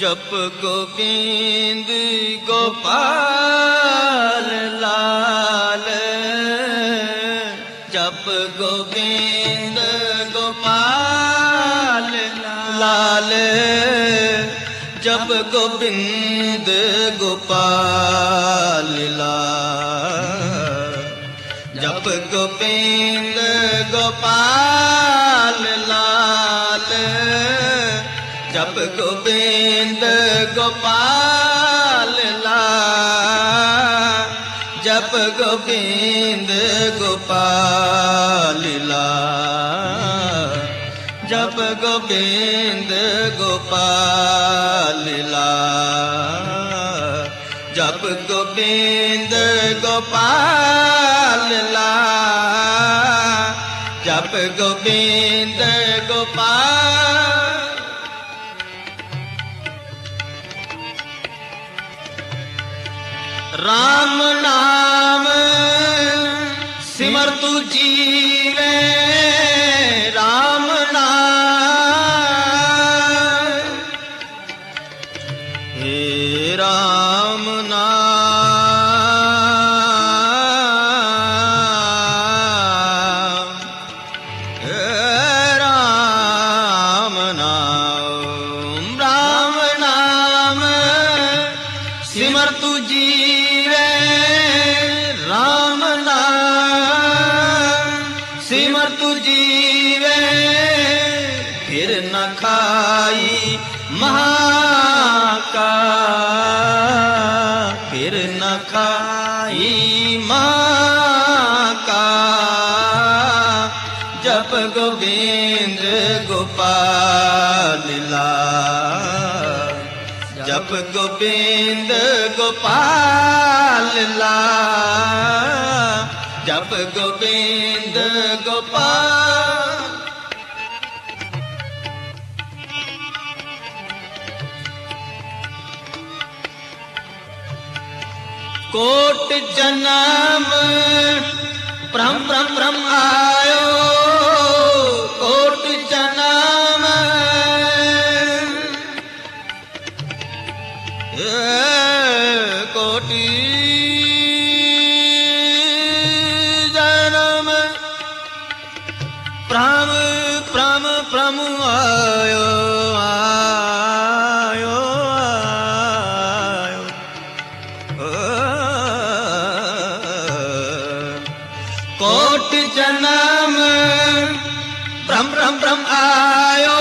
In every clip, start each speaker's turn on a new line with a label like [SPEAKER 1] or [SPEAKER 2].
[SPEAKER 1] जप गोविंद गोपाल लाल जप गोविंद जब गोविंद गोपाल जब गोविंद गोपाल लाल जब गोविंद गोपाल लाल जब गोविंद गोपाल लाल जब गोविंद गोपाल ਗੋਬਿੰਦ ਗੋਪਾਲ ਲਾਲ। ਜਪ ਗੋਬਿੰਦ ਗੋਪਾਲ। ਰਾਮ ਨਾਮ ਸਿਮਰ ਤੂ ਜੀਵੇ। रखाई माँ का जप गोविंद गोपाल ला जप गोविंद गोपाल ला जप गोविंद गोपाल ਕੋਟ ਜਨਮ ਪ੍ਰਮ ਪ੍ਰਮ ਪ੍ਰਮ ਆਇਓ ਕੋਟ ਜਨਮ ਏ ਕੋਟੀ ਜਨਮ ਪ੍ਰਮ ਪ੍ਰਮ ਪ੍ਰਮ ਆਇਓ ਆਇਓ ਕੋਟ ਜਨਮ। ਬ੍ਰਹਮ ਬ੍ਰਹਮ ਬ੍ਰਹਮ ਆਇਓ।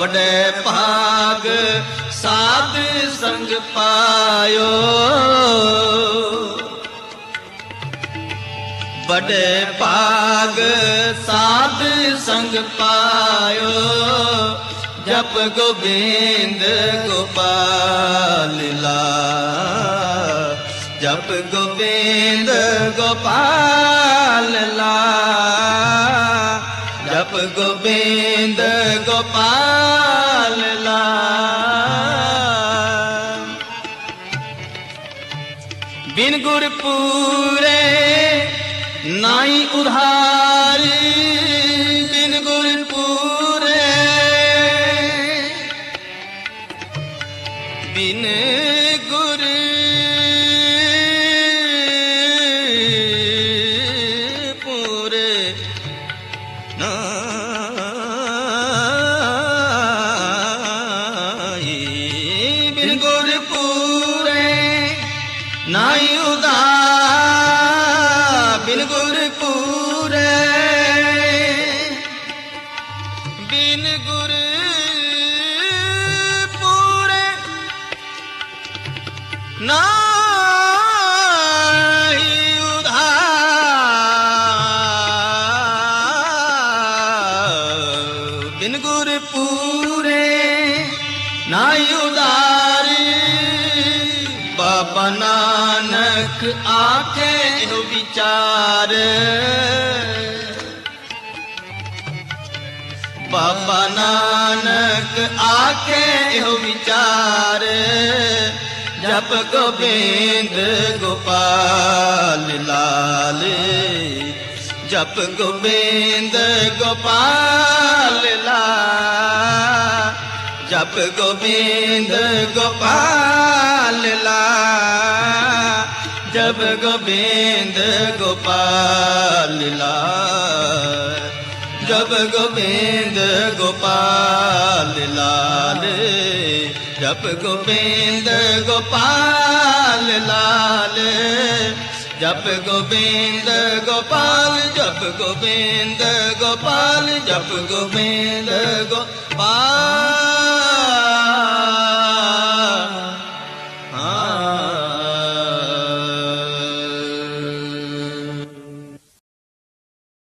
[SPEAKER 1] ਬੜੇ ਭਾਗ ਸਾਧ ਸੰਗ ਪਾਇਓ। ਬੜੇ ਭਾਗ ਸਾਧ ਸੰਗ ਪਾਇਓ। ਜਪ ਗੋਬਿੰਦ ਗੋਪਾਲ ਲਾ। ਜਪ ਗੋਬਿੰਦ ਗੋਪਾਲ ਲਾ ਜਪ ਗੋਬਿੰਦ ਗੋਪਾਲ ਲਾ ਬਿਨ ਗੁਰ ਪੂਰੇ ਨਾਈ ਉਧਾਰ ನಾಯುದಾ ਬਾਬਾ ਨਾਨਕ ਆਖੇ ਇਹੋ ਵਿਚਾਰ। ਬਾਬਾ ਨਾਨਕ ਆਖੇ ਇਹੋ ਵਿਚਾਰ। ਜਪ ਗੋਬਿੰਦ ਗੋਪਾਲ ਲਾਲ। ਜਪ ਗੋਬਿੰਦ ਗੋਪਾਲ ਲਾਲ। ਜਪ ਗੋਬਿੰਦ ਗੋਪਾਲ ਜਪ ਗੋਬਿੰਦ ਗੋਪਾਲ ਲਾਲ ਜਪ ਗੋਬਿੰਦ ਗੋਪਾਲ ਲਾਲ ਜਪ ਗੋਬਿੰਦ ਗੋਪਾਲ ਲਾਲ ਜਪ ਗੋਬਿੰਦ ਗੋਪਾਲ ਜਪ ਗੋਬਿੰਦ ਗੋਪਾਲ ਜਪ ਗੋਬਿੰਦ ਗੋਪਾਲ